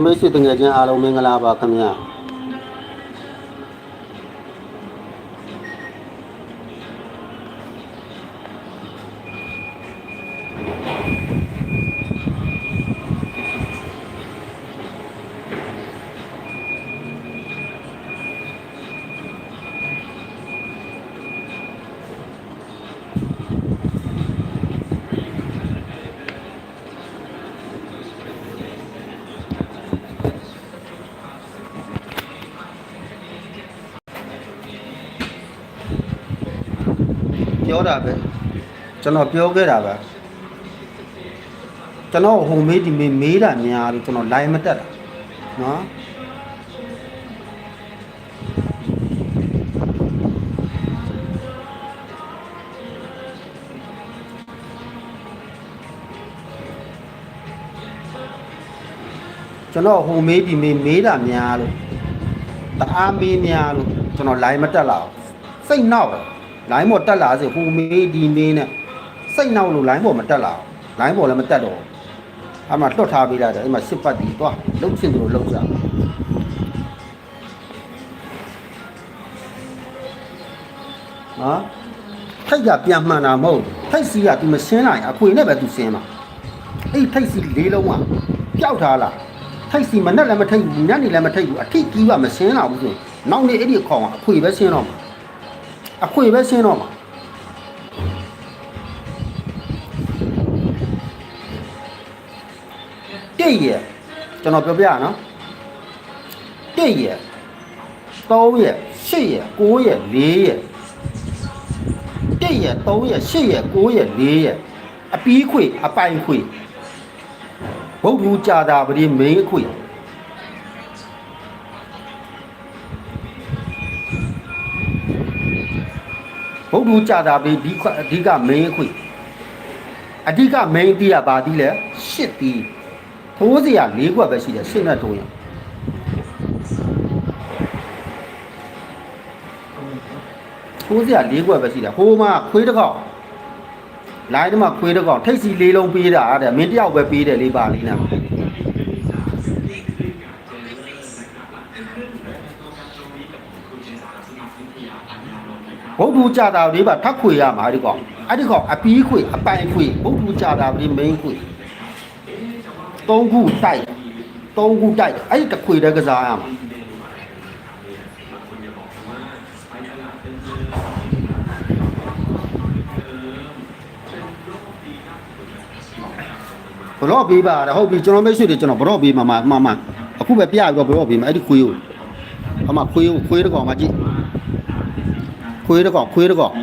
ချမိတ်ဆွေတငယ်ချင်းအားလုံးမင်္ဂလာပါခင်ဗျာ ပြောတာပဲကျွန်တော်ပြောခဲ့တာပဲကျွန်တော်ဟိုမေးဒီမေးမေးတာများလို့ကျွန်တော် line မတက်တာနော်ကျွန်တော်ဟိုမေးဒီမေးမေးတာများလို့တအားမေးများလို့ကျွန်တော် line မတက်လာဘူးစိတ်နောက် တယ် line ပေါ်တက်လာစေဟိုမေးဒီမေးနဲ့စိတ်နောက်လို့ line ပေါ်မတက်လာဘူး line ပေါ်လည်းမတက်တော့ဘူးအမှလွတ်ထားပေးလိုက်တယ်အဲ့မှာစစ်ပတ်ပြီးသွားလှုပ်ချင်သူလှုပ်ကြနော်ထိတ်ကပြန်မှန်တာမဟုတ်ထိတ်စီက तू မရှင်းနိုင်အခွေနဲ့ပဲ तू ရှင်းမှာအဲ့ထိတ်စီလေးလုံးကပျောက်ထားလားထိတ်စီမနဲ့လည်းမထိတ်ဘူးညနေလည်းမထိတ်ဘူးအထိတ်ကြီးကမရှင်းလာဘူးဆိုရင်နောက်နေ့အဲ့ဒီအခေါင်ကအခွေပဲရှင်းတော့မှာ အခွေပဲရှင်းတော့မှာတိတ်ရဲ့ကျွန်တော်ပြောပြရနော်တိတ်ရဲ့3ရဲ့8ရဲ့9ရဲ့4ရဲ့1ရဲ့3ရဲ့8ရဲ့9ရဲ့4ရဲ့အပီးခွေအပိုင်ခွေဘုဒ္ဓကြာတာပရိမင်းခွေ ဘုဒ္ဓကြာတာပရိဒီခွအဓိကမင်းခွေအဓိကမင်းတီးကဘာတီးလဲရှစ်တီးထိုးစရာ၄ခွက်ပဲရှိတယ်ရှစ်နဲ့ထိုးရင်ထိုးစရာ၄ခွက်ပဲရှိတယ်ဟိုမှာခွေးတစ်ခေါက်လိုင်းထဲမှာခွေးတစ်ခေါက်ထိတ်စီလေးလုံးပေးတာတဲ့မင်းတယောက်ပဲပေးတယ်လေးပါလေးနာ ဘုဒ္ဓကြာတာလေးပါထပ်ခွေရမှာအဲ့ဒီကောင်အဲ့ဒီကောင်အပီးခွေအပိုင်ခွေဘုဒ္ဓကြာတာလေးမင်းခွေသုံးခုတိုက်သုံးခုတိုက်အဲ့ဒီတစ်ခွေတည်းကစားရမှာဘရော့ပေးပါတဲ့ဟုတ်ပြီကျွန်တော်မိတ်ဆွေတွေကျွန်တော်ဘရော့ပေးမှာမှာမှာမှာအခုပဲပြရပြီးတော့ဘရော့ပေးမှာအဲ့ဒီခွေးကိုအမခွေးကိုခွေးတစ်ကောင်မကြည့် ခွေးတစ်ကောင်ခွေးတစ်ကောင်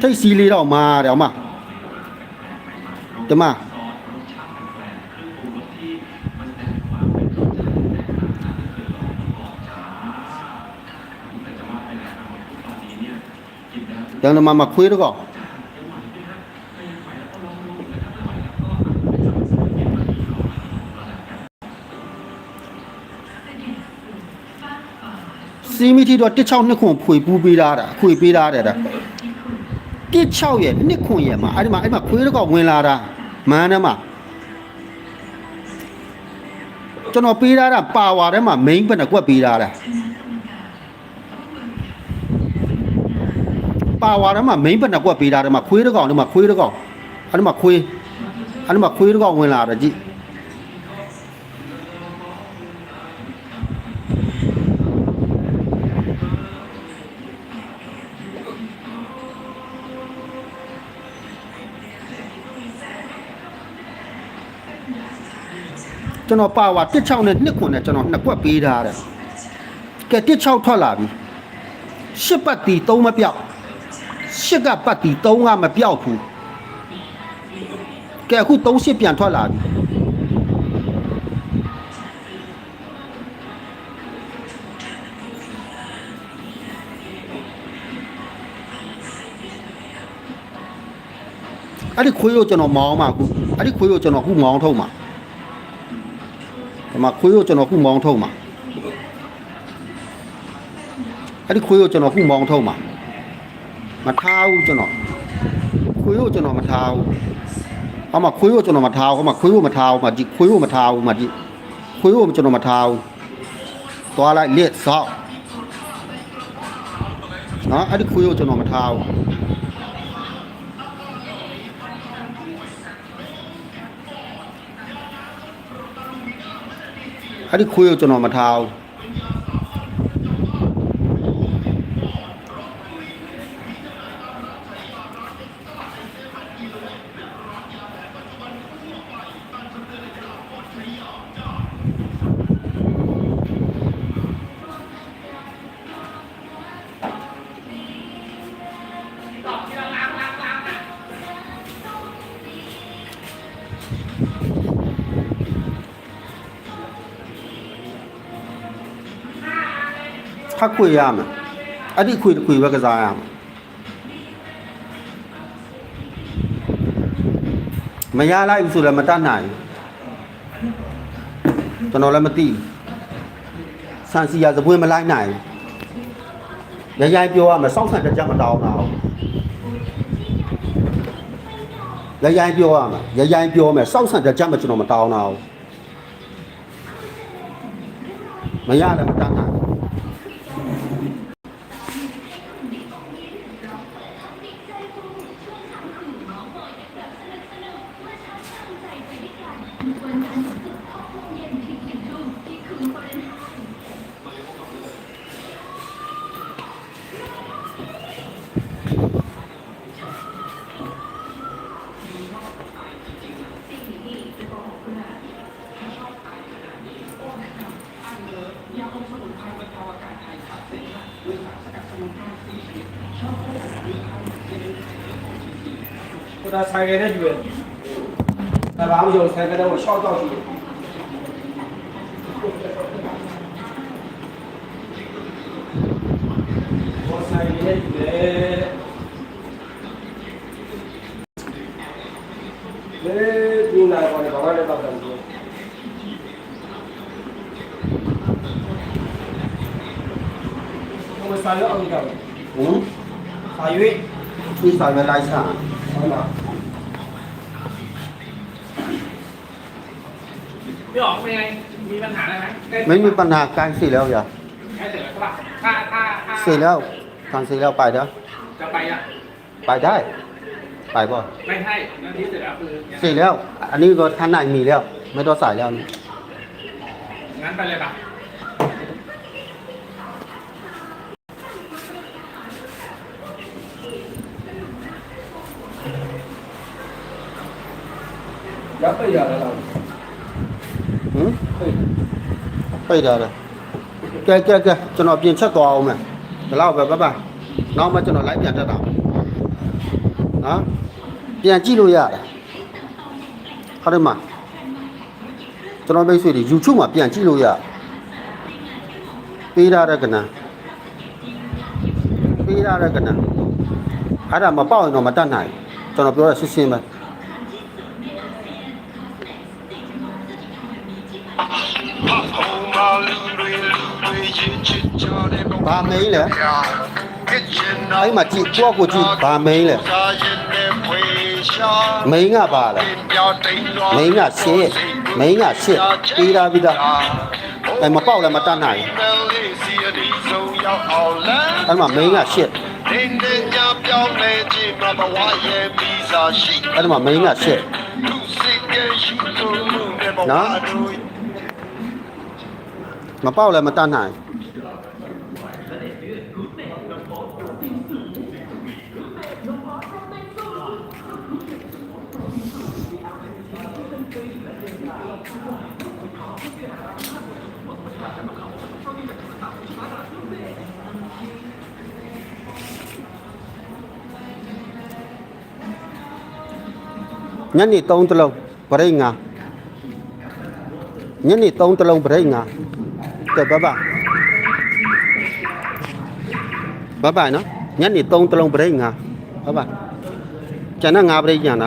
ထိတ်စီလေးတော့မာတယ်အမဒီမှာတန်တမမခွေးတော့ကော စီမီတီတော့16နှစ်ခွန်ဖွေပူးပေးတာတာအခွေပေးတာတဲ့တာ16ရဲ့နှစ်ခွန်ရဲ့မှာအဲ့ဒီမှာအဲ့ဒီမှာခွေးတော့ကောဝင်လာတာမန်းထဲမှာကျွန်တော်ပေးတာတာပါဝါထဲမှာ main ဘယ်နှကွက်ပေးတာတာပါဝါထဲမှာ main ဘက်နှစ်ကွက်ပေးထားတယ်မှာခွေးတစ်ကောင်ဒီမှာခွေးတစ်ကောင်အဲ့ဒီမှာခွေးအဲ့ဒီမှာခွေးတစ်ကောင်ဝင်လာတယ်ကြည့် ကျွန်တော်ပါဝါ16နဲ့2ခွန်နဲ့ကျွန်တော်နှစ်ကွက်ပေးထားတယ်ကဲ16ထွက်လာပြီရှစ်ပတ်တီ3မပြောက်ရှစ်ကပတ်တီ3ကမပြောက်ဘူးကဲအခု3ရှစ်ပြန်ထွက်လာပြီအဲ့ဒီခွေးကိုကျွန်တော်မောင်းမှာအခုအဲ့ဒီခွေးကိုကျွန်တော်အခုမောင်းထုတ်မှာ ဒီမှာခွေးကိုကျွန်တော်အခုမောင်းထုတ်မှာအဲ့ဒီခွေးကိုကျွန်တော်အခုမောင်းထုတ်မှာမထားဘူးကျွန်တော်ခွေးကိုကျွန်တော်မထားဘူးဟောမှာခွေးကိုကျွန်တော်မထားဘူးဟောမှာခွေးကိုမထားဘူးမှာဒီခွေးကိုမထားဘူးမှာဒီခွခွေးကိုကျွန်တော်မထားဘူးသွားလိုက်လက်ဆောက်နော်အဲ့ဒီခွေးကိုကျွန်တော်မထားဘူး အဲ့ဒီခွေးကိုကျွန်တော်မထားဘူး ထပ်ခွေရမယ်အဲ့ဒီခွေတစ်ခွေပဲကစားရမယ်မရလိုက်ဘူးဆိုလည်းမတတ်နိုင်ဘူးကျွန်တော်လည်းမသိဘူးဆန်စီယာသပွေးမလိုက်နိုင်ဘူးရရိုင်းပြောရမယ်စောင့်ဆန်တစ်ကြက်မတောင်းတော့ရရိုင်းပြောရမယ်ရရိုင်းပြောမယ်စောင့်ဆန်တစ်ကြက်မကျွန်တော်မတောင်းတော့မရလည်းမတတ်နိုင်ဘူး ကို ဒါဆိုင်ကယ်နဲ့ယူရတယ်ဒါဘာမှမပြောဆိုင်ကယ်တော့ရှောက်တော့ရှိတယ်ဘောဆိုင်ကယ်နဲ့ယူတယ်လေဒီနိုင်ပေါ်နေဘာမှလည်းတော့တယ်ဘယ်ဆိုင်ရောအောင်ကြတယ်ဟင်ဆိုင်ရွေး พี่อ๋องเป็นไง มีปัญหาอะไรไหมใกล้ไม่มีปัญหาการสีแล้วอย่าเสร็จแล้วใช่ปะถ้าถ้าถ้าสีแล้วกางสีแล้วไปเด้อจะไปอะ ไปได้ ไปบ่ไม่ให้นั่นที่เสร็จแล้วคือยังไสีแล้ว อันนี้ก็ท่านไหนมีแล้ว ไม่ต้องสายแล้วนี่งั้นไปเลยปะแล้วก็อย่าละเรา ပိတ်ထားတယ်ကဲကဲကဲကျွန်တော်ပြင်ချက်သွားအောင်မယ်ဒီလောက်ပဲဘဘနောက်မှကျွန်တော်လိုက်ပြန်တက်တာနော်ပြန်ကြည့်လို့ရတယ်ဟုတ်တယ်မကျွန်တော်မိတ်ဆွေတွေ YouTube မှာပြန်ကြည့်လို့ရပေးထားတဲ့ကဏ္ဍပေးထားတဲ့ကဏ္ဍအဲ့ဒါမပေါက်ရင်တော့မတတ်နိုင်ဘူးကျွန်တော်ပြောရရှင်းရှင်းပဲ ဘာမင်းလဲအဲ့မှာကြည့်ကိုယ့်ကိုကြည့်ဘာမင်းလဲမင်းကပါလဲမင်းကရှင်းမင်းကရှင်းပြီးသားပြီးသားအဲ့မပေါက်လည်းမတတ်နိုင်အဲ့မှာမင်းကရှင်းတင်းတင်းကြပြောင်းလဲခြင်းမဘဝရဲ့ပြီးစာရှိအဲ့မှာမင်းကရှင်းသူစိတ်ကရှိသူမှုနဲ့ဘဝနော်တို့မပေါက်လည်းမတတ်နိုင် ညနေ3တလုံးဗရိတ်ငါညနေ3တလုံးဗရိတ်ငါကဲဘဘဘဘနော်ညနေ3တလုံးဗရိတ်ငါဘဘကျန်တဲ့ငါဗရိတ်ကျန်